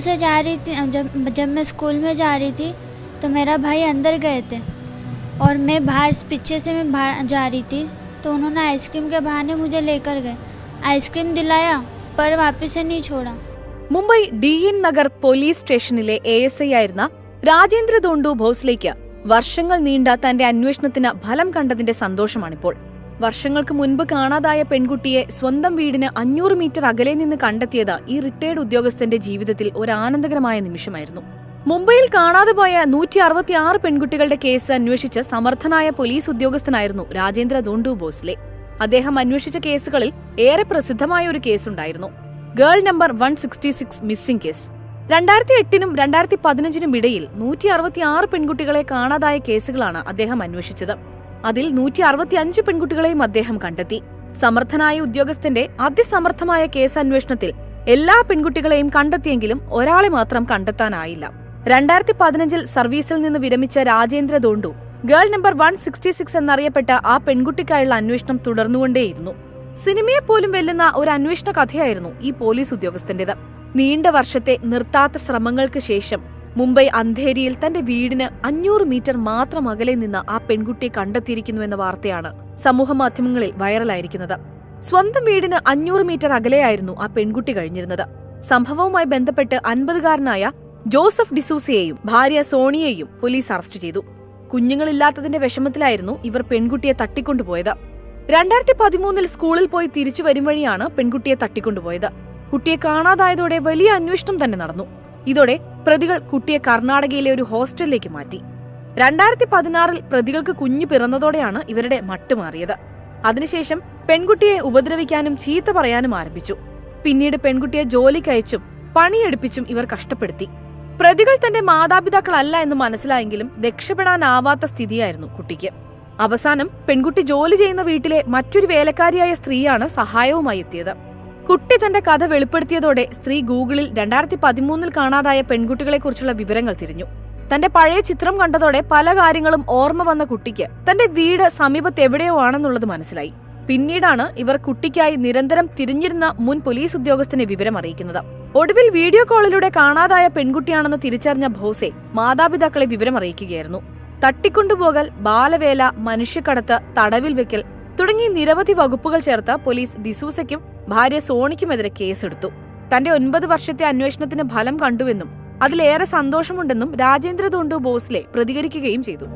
से जा रही थी जब जब मैं स्कूल में जा रही थी तो मेरा भाई अंदर गए थे और मैं बाहर पीछे से मैं बाहर जा रही थी तो उन्होंने आइसक्रीम के बहाने मुझे लेकर गए आइसक्रीम दिलाया पर वापस से नहीं छोड़ा Mumbai D N Nagar police സ്റ്റേഷനിലെ എ എസ് ഐ ആയിരുന്ന രാജേന്ദ്ര ദോണ്ടു ഭോസ്ലേക്ക് വർഷങ്ങൾ നീണ്ട തന്റെ അന്വേഷണത്തിന് ഫലം കണ്ടതിന്റെ സന്തോഷമാണിപ്പോൾ വർഷങ്ങൾക്ക് മുൻപ് കാണാതായ പെൺകുട്ടിയെ സ്വന്തം വീടിന് അഞ്ഞൂറ് മീറ്റർ അകലെ നിന്ന് കണ്ടെത്തിയത് ഈ റിട്ടയർഡ് ഉദ്യോഗസ്ഥന്റെ ജീവിതത്തിൽ ഒരു ആനന്ദകരമായ നിമിഷമായിരുന്നു. മുംബൈയിൽ കാണാതെ പോയ നൂറ്റി അറുപത്തിയാറ് പെൺകുട്ടികളുടെ കേസ് അന്വേഷിച്ച സമർത്ഥനായ പോലീസ് ഉദ്യോഗസ്ഥനായിരുന്നു രാജേന്ദ്ര ദോണ്ടു ബോസ്ലെ. അദ്ദേഹം അന്വേഷിച്ച കേസുകളിൽ ഏറെ പ്രസിദ്ധമായ ഒരു കേസുണ്ടായിരുന്നു. Girl number one sixty six missing case. രണ്ടായിരത്തി എട്ടിനും രണ്ടായിരത്തി പതിനഞ്ചിനും ഇടയിൽ നൂറ്റി അറുപത്തിയാറ് പെൺകുട്ടികളെ കാണാതായ കേസുകളാണ് അദ്ദേഹം അന്വേഷിച്ചത്. അതിൽ നൂറ്റി അറുപത്തിയഞ്ച് പെൺകുട്ടികളെയും അദ്ദേഹം കണ്ടെത്തി. സമർത്ഥനായ ഉദ്യോഗസ്ഥന്റെ അതിസമർത്ഥമായ കേസ് അന്വേഷണത്തിൽ എല്ലാ പെൺകുട്ടികളെയും കണ്ടെത്തിയെങ്കിലും ഒരാളെ മാത്രം കണ്ടെത്താനായില്ല. രണ്ടായിരത്തി പതിനഞ്ചിൽ സർവീസിൽ നിന്ന് വിരമിച്ച Rajendra Dhondu girl number one sixty six എന്നറിയപ്പെട്ട ആ പെൺകുട്ടിക്കായുള്ള അന്വേഷണം തുടർന്നുകൊണ്ടേയിരുന്നു. സിനിമയെ പോലും വെല്ലുന്ന ഒരു അന്വേഷണ കഥയായിരുന്നു ഈ പോലീസ് ഉദ്യോഗസ്ഥന്റേത്. നീണ്ട വർഷത്തെ നിർത്താത്ത ശ്രമങ്ങൾക്ക് ശേഷം മുംബൈ അന്ധേരിയിൽ തന്റെ വീടിന് അഞ്ഞൂറ് മീറ്റർ മാത്രം അകലെ നിന്ന് ആ പെൺകുട്ടിയെ കണ്ടെത്തിയിരിക്കുന്നു എന്ന വാർത്തയാണ് സമൂഹ മാധ്യമങ്ങളിൽ വൈറലായിരിക്കുന്നത്. സ്വന്തം വീടിന് അഞ്ഞൂറ് മീറ്റർ അകലെയായിരുന്നു ആ പെൺകുട്ടി കഴിഞ്ഞിരുന്നത്. സംഭവവുമായി ബന്ധപ്പെട്ട് അൻപതുകാരനായ ജോസഫ് ഡിസൂസയെയും ഭാര്യ സോണിയെയും പോലീസ് അറസ്റ്റ് ചെയ്തു. കുഞ്ഞുങ്ങളില്ലാത്തതിന്റെ വിഷമത്തിലായിരുന്നു ഇവർ പെൺകുട്ടിയെ തട്ടിക്കൊണ്ടുപോയത്. രണ്ടായിരത്തി പതിമൂന്നിൽ സ്കൂളിൽ പോയി തിരിച്ചു വരും വഴിയാണ് പെൺകുട്ടിയെ തട്ടിക്കൊണ്ടുപോയത്. കുട്ടിയെ കാണാതായതോടെ വലിയ അന്വേഷണം തന്നെ നടന്നു. ഇതോടെ പ്രതികൾ കുട്ടിയെ കർണാടകയിലെ ഒരു ഹോസ്റ്റലിലേക്ക് മാറ്റി. രണ്ടായിരത്തി പതിനാറിൽ പ്രതികൾക്ക് കുഞ്ഞു പിറന്നതോടെയാണ് ഇവരുടെ മട്ടുമാറിയത് അതിനുശേഷം പെൺകുട്ടിയെ ഉപദ്രവിക്കാനും ചീത്ത പറയാനും ആരംഭിച്ചു. പിന്നീട് പെൺകുട്ടിയെ ജോലിക്കയച്ചും പണിയെടുപ്പിച്ചും ഇവർ കഷ്ടപ്പെടുത്തി. പ്രതികൾ തന്റെ മാതാപിതാക്കളല്ല എന്ന് മനസ്സിലായെങ്കിലും രക്ഷപ്പെടാനാവാത്ത സ്ഥിതിയായിരുന്നു കുട്ടിക്ക്. അവസാനം പെൺകുട്ടി ജോലി ചെയ്യുന്ന വീട്ടിലെ മറ്റൊരു വേലക്കാരിയായ സ്ത്രീയാണ് സഹായവുമായി എത്തിയത്. കുട്ടി തന്റെ കഥ വെളിപ്പെടുത്തിയതോടെ സ്ത്രീ ഗൂഗിളിൽ രണ്ടായിരത്തി പതിമൂന്നിൽ കാണാതായ പെൺകുട്ടികളെക്കുറിച്ചുള്ള വിവരങ്ങൾ തിരിഞ്ഞു. തന്റെ പഴയ ചിത്രം കണ്ടതോടെ പല കാര്യങ്ങളും ഓർമ്മ വന്ന കുട്ടിക്ക് തന്റെ വീട് സമീപത്ത് എവിടെയോ ആണെന്നുള്ളത് മനസ്സിലായി. പിന്നീടാണ് ഇവർ കുട്ടിക്കായി നിരന്തരം തിരിഞ്ഞിരുന്ന മുൻ പോലീസ് ഉദ്യോഗസ്ഥനെ വിവരം അറിയിക്കുന്നത്. ഒടുവിൽ വീഡിയോ കോളിലൂടെ കാണാതായ പെൺകുട്ടിയാണെന്ന് തിരിച്ചറിഞ്ഞ ഭോസെ മാതാപിതാക്കളെ വിവരം അറിയിക്കുകയായിരുന്നു തട്ടിക്കൊണ്ടുപോകൽ ബാലവേല മനുഷ്യക്കടത്ത് തടവിൽ വെക്കൽ തുടങ്ങി നിരവധി വകുപ്പുകൾ ചേർത്ത പോലീസ് ഡിസൂസയ്ക്കും ഭാര്യ സോണിക്കുമെതിരെ കേസെടുത്തു. തന്റെ ഒൻപത് വർഷത്തെ അന്വേഷണത്തിന് ഫലം കണ്ടുവെന്നും അതിലേറെ സന്തോഷമുണ്ടെന്നും രാജേന്ദ്ര ദോണ്ടു ബോസ്ലെ പ്രതികരിക്കുകയും ചെയ്തു.